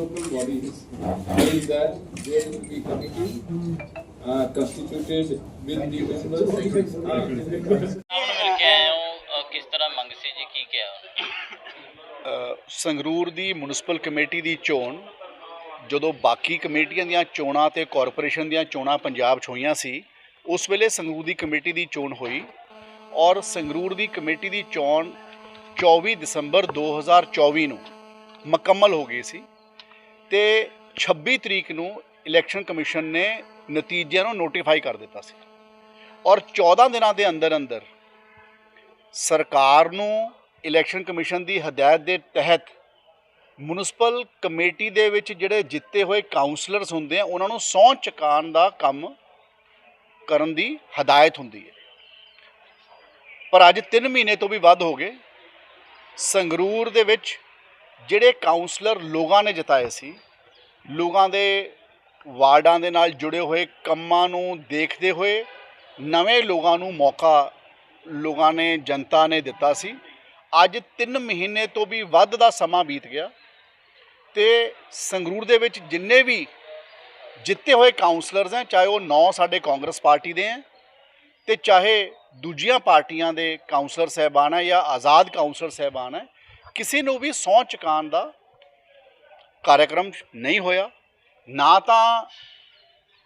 meetings. There is a, there will be committee uh, constituted with the members. Uh, ਆਪ ਮਿਲ ਕੇ ਆਏ ਹੋ ਅ, ਕਿਸ ਤਰ੍ਹਾਂ ਮੰਗ ਸੀ ਜੀ ਕੀ ਕਿਹਾ ਅ, ਸੰਗਰੂਰ ਦੀ ਮਿਊਨਿਸਪਲ ਕਮੇਟੀ ਦੀ ਚੋਣ ਜਦੋਂ ਬਾਕੀ ਕਮੇਟੀਆਂ ਦੀਆਂ ਚੋਣਾਂ ਤੇ ਕਾਰਪੋਰੇਸ਼ਨ ਦੀਆਂ ਚੋਣਾਂ ਪੰਜਾਬ 'ਚ ਹੋਈਆਂ ਸੀ ਉਸ ਵੇਲੇ ਸੰਗਰੂਰ ਦੀ ਕਮੇਟੀ ਦੀ ਚੋਣ ਹੋਈ ਔਰ ਸੰਗਰੂਰ ਦੀ ਕਮੇਟੀ ਦੀ ਚੋਣ 24 ਦਸੰਬਰ 2024 ਨੂੰ ਮੁਕੰਮਲ ਹੋ ਗਈ ਸੀ ਤੇ 26 ਤਰੀਕ ਨੂੰ ਇਲੈਕਸ਼ਨ ਕਮਿਸ਼ਨ ਨੇ ਨਤੀਜਿਆਂ ਨੂੰ ਨੋਟੀਫਾਈ ਕਰ ਦਿੱਤਾ ਸੀ। ਔਰ 14 ਦਿਨਾਂ ਦੇ ਅੰਦਰ ਅੰਦਰ ਸਰਕਾਰ ਨੂੰ ਇਲੈਕਸ਼ਨ ਕਮਿਸ਼ਨ ਦੀ ਹਦਾਇਤ ਦੇ ਤਹਿਤ ਮਿਊਨਿਸਪਲ ਕਮੇਟੀ ਦੇ ਵਿੱਚ ਜਿਹੜੇ ਜਿੱਤੇ ਹੋਏ ਕਾਉਂਸਲਰਸ ਹੁੰਦੇ ਆ, ਉਹਨਾਂ ਨੂੰ ਸਹੁੰ ਚੁਕਾਉਣ ਦਾ ਕੰਮ ਕਰਨ ਦੀ ਹਦਾਇਤ ਹੁੰਦੀ ਹੈ। ਪਰ ਅੱਜ 3 ਮਹੀਨੇ ਤੋਂ ਵੀ ਵੱਧ ਹੋ ਗਏ। ਸੰਗਰੂਰ ਦੇ ਵਿੱਚ ਜਿਹੜੇ ਕਾਉਂਸਲਰ ਲੋਕਾਂ ਨੇ ਜਿਤਾਏ ਸੀ, ਲੋਕਾਂ ਦੇ ਵਾਰਡਾਂ ਦੇ ਨਾਲ ਜੁੜੇ ਹੋਏ ਕੰਮਾਂ ਨੂੰ ਦੇਖਦੇ ਹੋਏ ਨਵੇਂ ਲੋਕਾਂ ਨੂੰ ਮੌਕਾ ਲੋਕਾਂ ਨੇ, ਜਨਤਾ ਨੇ ਦਿੱਤਾ ਸੀ। ਅੱਜ 3 ਮਹੀਨੇ ਤੋਂ ਵੀ ਵੱਧ ਦਾ ਸਮਾਂ ਬੀਤ ਗਿਆ ਤੇ ਸੰਗਰੂਰ ਦੇ ਵਿੱਚ ਜਿੰਨੇ ਵੀ ਜਿੱਤੇ ਹੋਏ ਕਾਉਂਸਲਰਸ ਹੈ, ਚਾਹੇ ਉਹ 9 ਸਾਡੇ ਕਾਂਗਰਸ ਪਾਰਟੀ ਦੇ ਹੈ ਤੇ ਚਾਹੇ ਦੂਜੀਆਂ ਪਾਰਟੀਆਂ ਦੇ ਕਾਉਂਸਲਰ ਸਹਿਬਾਨ ਹੈ ਜਾਂ ਆਜ਼ਾਦ ਕਾਉਂਸਲਰ ਸਹਿਬਾਨ ਹੈ ਕਿਸੇ ਨੂੰ ਵੀ ਸਹੁੰ ਚੁਕਾਉਣ ਦਾ ਕਾਰਜਕ੍ਰਮ ਨਹੀਂ ਹੋਇਆ, ਨਾ ਤਾਂ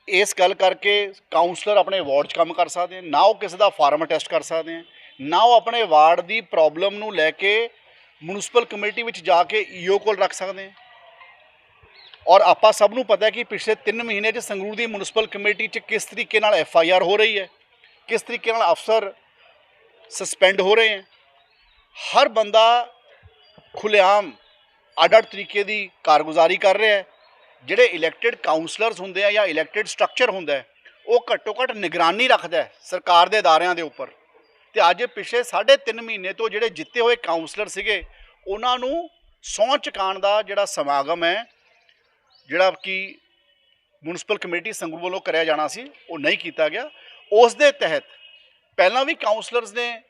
ਇਸ ਗੱਲ ਕਰਕੇ ਕਾਉਂਸਲਰ ਆਪਣੇ ਵਾਰਡ 'ਚ ਕੰਮ ਕਰ ਸਕਦੇ ਹਨ, ਨਾ ਉਹ ਕਿਸੇ ਦਾ ਫਾਰਮ ਟੈਸਟ ਕਰ ਸਕਦੇ ਹਨ, ਨਾ ਉਹ ਆਪਣੇ ਵਾਰਡ ਦੀ ਪ੍ਰੋਬਲਮ ਨੂੰ ਲੈ ਕੇ ਮਿਊਨਿਸਪਲ ਕਮੇਟੀ ਵਿੱਚ ਜਾ ਕੇ ਈਓ ਕੋਲ ਰੱਖ ਸਕਦੇ ਹਨ। ਔਰ ਆਪਾਂ ਸਭ ਨੂੰ ਪਤਾ ਹੈ ਕਿ ਪਿਛਲੇ 3 ਮਹੀਨੇ 'ਚ ਸੰਗਰੂਰ ਦੀ ਮਿਊਨਿਸਪਲ ਕਮੇਟੀ 'ਚ ਕਿਸ ਤਰੀਕੇ ਨਾਲ ਐਫ ਆਈ ਆਰ ਹੋ ਰਹੀ ਹੈ, ਕਿਸ ਤਰੀਕੇ ਨਾਲ ਅਫਸਰ ਸਸਪੈਂਡ ਹੋ ਰਹੇ ਹਨ ਹਰ ਬੰਦਾ ਖੁੱਲੇਆਮ ਅੱਡ-ਅੱਡ ਤਰੀਕੇ ਦੀ ਕਾਰਗੁਜ਼ਾਰੀ ਕਰ ਰਿਹਾ ਹੈ। ਜਿਹੜੇ ਇਲੈਕਟਿਡ ਕਾਉਂਸਲਰਸ ਹੁੰਦੇ ਆ ਜਾਂ ਇਲੈਕਟਿਡ ਸਟਰਕਚਰ ਹੁੰਦਾ ਹੈ, ਉਹ ਘੱਟੋ ਘੱਟ ਨਿਗਰਾਨੀ ਰੱਖਦਾ ਸਰਕਾਰ ਦੇ ਅਦਾਰਿਆਂ ਦੇ ਉੱਪਰ। ਤੇ ਅੱਜ ਪਿਛਲੇ 3.5 ਮਹੀਨੇ ਤੋਂ ਜਿਹੜੇ ਜਿੱਤੇ ਹੋਏ ਕਾਉਂਸਲਰ ਸੀਗੇ, ਉਹਨਾਂ ਨੂੰ ਸਹੁੰ ਚੁਕਾਉਣ ਦਾ ਜਿਹੜਾ ਸਮਾਗਮ ਹੈ, ਜਿਹੜਾ ਕਿ ਮਿਊਨਿਸਪਲ ਕਮੇਟੀ ਸੰਗਰੂਰ ਵੱਲੋਂ ਕਰਿਆ ਜਾਣਾ ਸੀ, ਉਹ ਨਹੀਂ ਕੀਤਾ ਗਿਆ। ਉਸ ਦੇ ਤਹਿਤ ਪਹਿਲਾਂ ਵੀ ਕਾਉਂਸਲਰਸ ਨੇ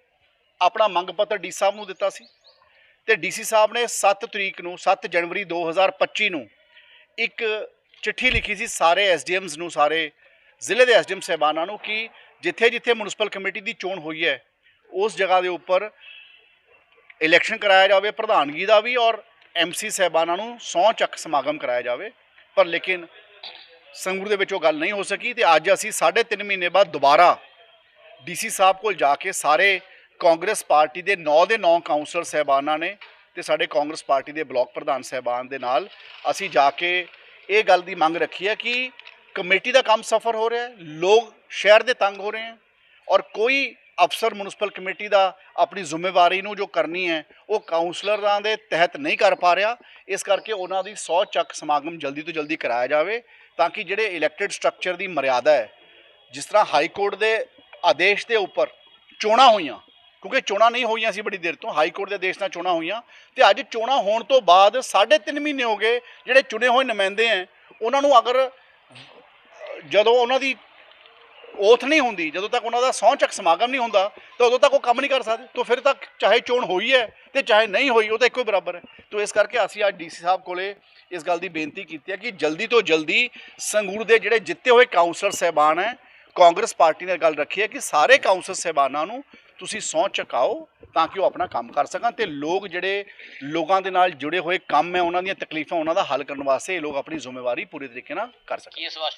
ਆਪਣਾ ਮੰਗ ਪੱਤਰ ਡੀ ਸਾਹਿਬ ਨੂੰ ਦਿੱਤਾ ਸੀ। ਤੇ ਡੀਸੀ ਸਾਹਿਬ ਨੇ 7 ਤਰੀਕ ਨੂੰ 7 ਜਨਵਰੀ 2025 ਨੂੰ ਇੱਕ ਚਿੱਠੀ ਲਿਖੀ ਸੀ ਸਾਰੇ ਐਸਡੀਐਮਸ ਨੂੰ, ਸਾਰੇ ਜ਼ਿਲ੍ਹੇ ਦੇ ਐਸਡੀਐਮ ਸਹਿਬਾਨਾਂ ਨੂੰ ਕਿ ਜਿੱਥੇ ਜਿੱਥੇ ਮਿਊਨਿਸਪਲ ਕਮੇਟੀ ਦੀ ਚੋਣ ਹੋਈ ਹੈ, ਉਸ ਜਗ੍ਹਾ ਦੇ ਉੱਪਰ ਇਲੈਕਸ਼ਨ ਕਰਾਇਆ ਜਾਵੇ, ਪ੍ਰਧਾਨਗੀ ਦਾ ਵੀ ਔਰ ਐਮਸੀ ਸਹਿਬਾਨਾਂ ਨੂੰ ਸਹੁੰ ਚੱਕ ਸਮਾਗਮ ਕਰਾਇਆ ਜਾਵੇ। ਪਰ ਲੇਕਿਨ ਸੰਗਰੂਰ ਦੇ ਵਿੱਚ ਉਹ ਗੱਲ ਨਹੀਂ ਹੋ ਸਕੀ ਤੇ ਅੱਜ ਅਸੀਂ 3.5 ਮਹੀਨੇ ਬਾਅਦ ਦੁਬਾਰਾ ਡੀਸੀ ਸਾਹਿਬ ਕੋਲ ਜਾ ਕੇ ਸਾਰੇ ਕਾਂਗਰਸ ਪਾਰਟੀ ਦੇ 9 ਦੇ 9 ਕਾਉਂਸਲਰ ਸਹਿਬਾਨਾਂ ਨੇ ਤੇ ਸਾਡੇ ਕਾਂਗਰਸ ਪਾਰਟੀ ਦੇ ਬਲਾਕ ਪ੍ਰਧਾਨ ਸਹਿਬਾਨ ਦੇ ਨਾਲ ਅਸੀਂ ਜਾ ਕੇ ਇਹ ਗੱਲ ਦੀ ਮੰਗ ਰੱਖੀ ਹੈ ਕਿ ਕਮੇਟੀ ਦਾ ਕੰਮ ਸਫਰ ਹੋ ਰਿਹਾ ਹੈ, ਲੋਕ ਸ਼ਹਿਰ ਦੇ ਤੰਗ ਹੋ ਰਹੇ ਹਨ ਔਰ ਕੋਈ ਅਫਸਰ ਮਿਊਨਿਸਪਲ ਕਮੇਟੀ ਦਾ ਆਪਣੀ ਜ਼ਿੰਮੇਵਾਰੀ ਨੂੰ ਜੋ ਕਰਨੀ ਹੈ, ਉਹ ਕਾਉਂਸਲਰਾਂ ਦੇ ਤਹਿਤ ਨਹੀਂ ਕਰ ਪਾ ਰਿਹਾ, ਇਸ ਕਰਕੇ ਉਹਨਾਂ ਦੀ 100 ਚੱਕ ਸਮਾਗਮ ਜਲਦੀ ਤੋਂ ਜਲਦੀ ਕਰਾਇਆ ਜਾਵੇ ਤਾਂ ਕਿ ਜਿਹੜੇ ਇਲੈਕਟਿਡ ਸਟਰਕਚਰ ਦੀ ਮਰਿਆਦਾ ਹੈ, ਜਿਸ ਤਰ੍ਹਾਂ ਹਾਈ ਕੋਰਟ ਦੇ ਆਦੇਸ਼ ਦੇ ਉੱਪਰ ਚੋਣਾਂ ਹੋਈਆਂ ਕਿਉਂਕਿ ਚੋਣਾਂ ਨਹੀਂ ਹੋਈਆਂ ਸੀ ਬੜੀ ਦੇਰ ਤੋਂ, ਹਾਈ ਕੋਰਟ ਦੇ ਆਦੇਸ਼ ਨਾਲ ਚੋਣਾਂ ਹੋਈਆਂ। ਤੇ ਅੱਜ ਚੋਣਾਂ ਹੋਣ ਤੋਂ ਬਾਅਦ 3.5 ਮਹੀਨੇ ਹੋ ਗਏ, ਜਿਹੜੇ ਚੁਣੇ ਹੋਏ ਨੁਮਾਇੰਦੇ ਹੈ ਉਹਨਾਂ ਨੂੰ ਅਗਰ ਜਦੋਂ ਉਹਨਾਂ ਦੀ ਓਥ ਨਹੀਂ ਹੁੰਦੀ, ਜਦੋਂ ਤੱਕ ਉਹਨਾਂ ਦਾ ਸਹੁੰ ਚੱਕ ਸਮਾਗਮ ਨਹੀਂ ਹੁੰਦਾ, ਤਾਂ ਉਦੋਂ ਤੱਕ ਉਹ ਕੰਮ ਨਹੀਂ ਕਰ ਸਕਦੇ। ਤਾਂ ਫਿਰ ਤੱਕ ਚਾਹੇ ਚੋਣ ਹੋਈ ਹੈ ਤੇ ਚਾਹੇ ਨਹੀਂ ਹੋਈ, ਉਹ ਤਾਂ ਇੱਕੋ ਹੀ ਬਰਾਬਰ ਹੈ ਤਾਂ ਇਸ ਕਰਕੇ ਅਸੀਂ ਅੱਜ ਡੀਸੀ ਸਾਹਿਬ ਕੋਲੇ ਇਸ ਗੱਲ ਦੀ ਬੇਨਤੀ ਕੀਤੀ ਹੈ ਕਿ ਜਲਦੀ ਤੋਂ ਜਲਦੀ ਸੰਗਰੂਰ ਦੇ ਜਿਹੜੇ ਜਿੱਤੇ ਹੋਏ ਕਾਉਂਸਲਰ ਸਹਿਬਾਨ ਹੈ ਕਾਂਗਰਸ ਪਾਰਟੀ ਨੇ ਗੱਲ ਰੱਖੀ ਹੈ ਕਿ ਸਾਰੇ ਕਾਉਂਸਲਰ ਸਹਿਬਾਨਾਂ ਨੂੰ ਤੁਸੀਂ ਸਹੁੰ ਚੁਕਾਓ ਤਾਂ ਕਿ ਉਹ ਆਪਣਾ ਕੰਮ ਕਰ ਸਕਣ ਤੇ ਲੋਕ ਜਿਹੜੇ ਲੋਕਾਂ ਦੇ ਨਾਲ ਜੁੜੇ ਹੋਏ ਕੰਮ ਹੈ, ਉਹਨਾਂ ਦੀਆਂ ਤਕਲੀਫਾਂ ਉਹਨਾਂ ਦਾ ਹੱਲ ਕਰਨ ਵਾਸਤੇ ਇਹ ਲੋਕ ਆਪਣੀ ਜ਼ਿੰਮੇਵਾਰੀ ਪੂਰੇ ਤਰੀਕੇ ਨਾਲ ਕਰ ਸਕਣ। ਕੀ ਇਸ ਵਾਸਤੇ